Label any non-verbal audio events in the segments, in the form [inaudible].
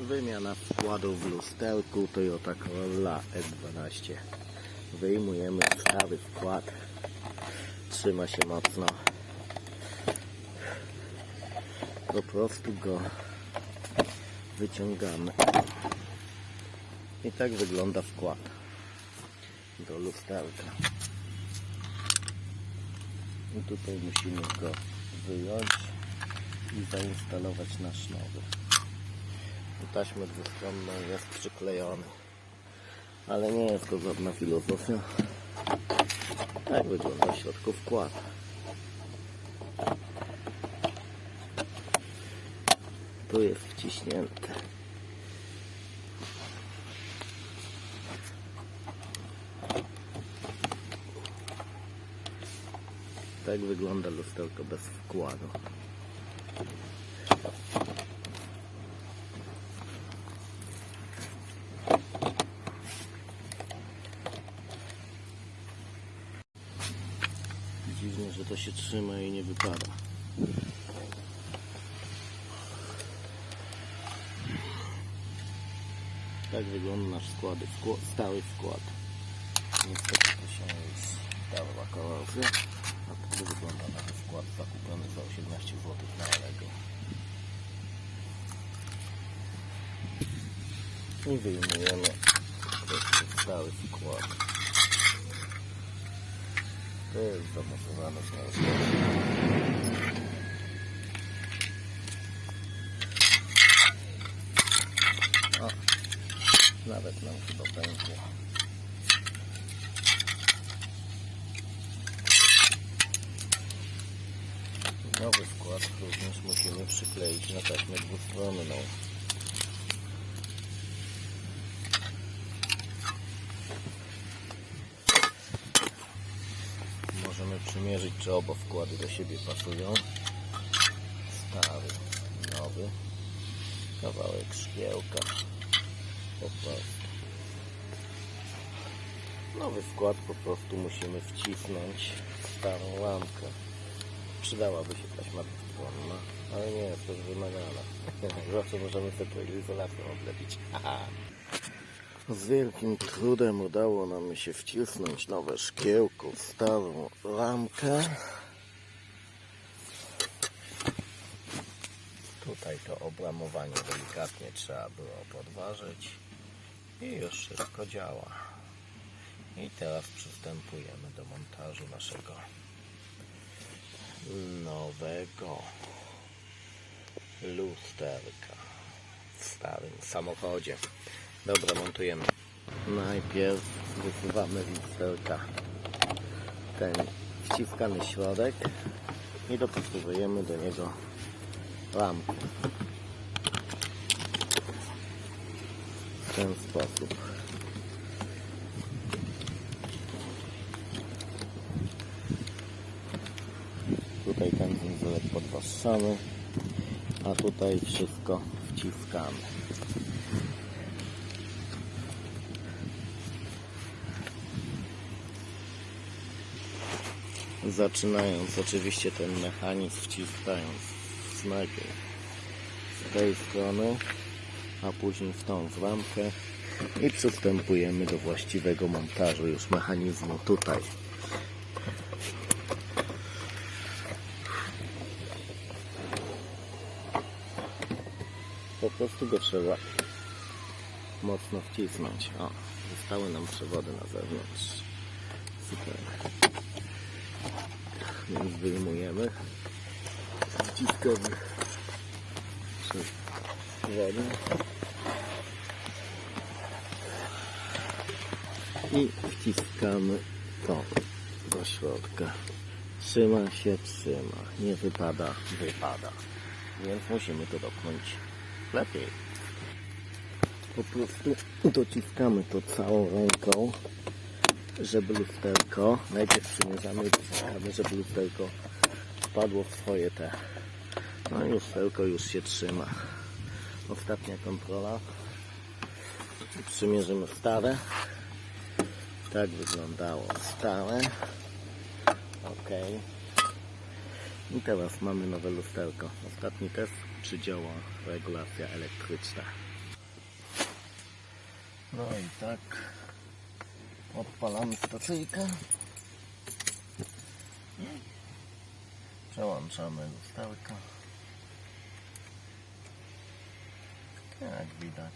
Wymiana wkładów w lusterku Toyota Corolla S12. Wyjmujemy stary wkład. Trzyma się mocno. Po prostu go wyciągamy. I tak wygląda wkład do lusterka. I tutaj musimy go wyjąć i zainstalować nasz nowy. Taśmę dwustronną jest przyklejony. Ale nie jest to żadna filozofia. Tak wygląda w środku wkład. Tu jest wciśnięte. Tak wygląda lusterko bez wkładu. Dziwne, że to się trzyma i nie wypada. Tak wygląda nasz składy, wkład, stały wkład. Niestety to się już dała korozja. A tak wygląda nasz wkład zakupiony za 18 zł na Allegro. I wyjmujemy stały wkład. To jest zamocowane w ten sposób. O, nawet nam chyba pękło. Nowy wkład również musimy przykleić na taśmę dwustronną. Możemy przymierzyć, czy oba wkłady do siebie pasują. Stary, nowy, kawałek szkiełka, po prostu. Nowy wkład po prostu musimy wcisnąć w starą lampkę. Przydałaby się taśma dwustronna, ale nie jest to już wymagana. [laughs] Zawsze możemy sobie to izolacją oblepić. [laughs] Z wielkim trudem udało nam się wcisnąć nowe szkiełko w starą ramkę. Tutaj to obramowanie delikatnie trzeba było podważyć i już wszystko działa. I teraz przystępujemy do montażu naszego nowego lusterka w starym samochodzie. Dobra, montujemy. Najpierw wysuwamy lusterka ten wciskany środek i dopasowujemy do niego lampkę. W ten sposób. Tutaj ten wzorek podwaszamy, a tutaj wszystko wciskamy. Zaczynając oczywiście ten mechanizm wciskając z tej strony, a później w tą w ramkę i przystępujemy do właściwego montażu już mechanizmu tutaj. Po prostu go trzeba mocno wcisnąć. O, zostały nam przewody na zewnątrz. Super. Więc wyjmujemy wciskowy przewody i wciskamy to do środka. Trzyma się, trzyma. Nie wypada, wypada. Więc musimy to dopchnąć lepiej. Po prostu dociskamy to całą ręką, żeby lusterko, najpierw przymierzamy dociskamy, żeby lusterko wpadło w swoje te. No i lusterko już się trzyma. Ostatnia kontrola. Przymierzymy stare. Tak wyglądało stare. Ok. I teraz mamy nowe lusterko. Ostatni test, czy działa regulacja elektryczna. No i tak odpalamy stacyjkę. Przełączamy lusterka. Jak widać.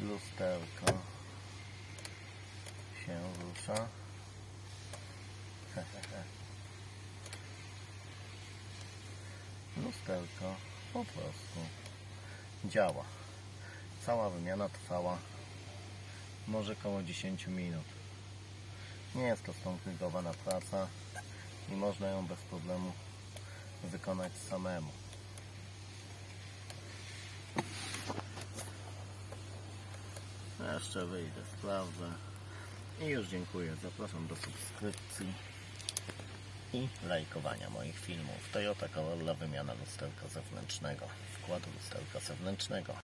Lusterko się rusza. [laughs] Lusterko po prostu działa. Cała wymiana trwała może około 10 minut. Nie jest to skomplikowana praca i można ją bez problemu wykonać samemu. Jeszcze wyjdę, sprawdzę. I już dziękuję. Zapraszam do subskrypcji i lajkowania moich filmów. Toyota Corolla wymiana lusterka zewnętrznego, wkładu lusterka zewnętrznego.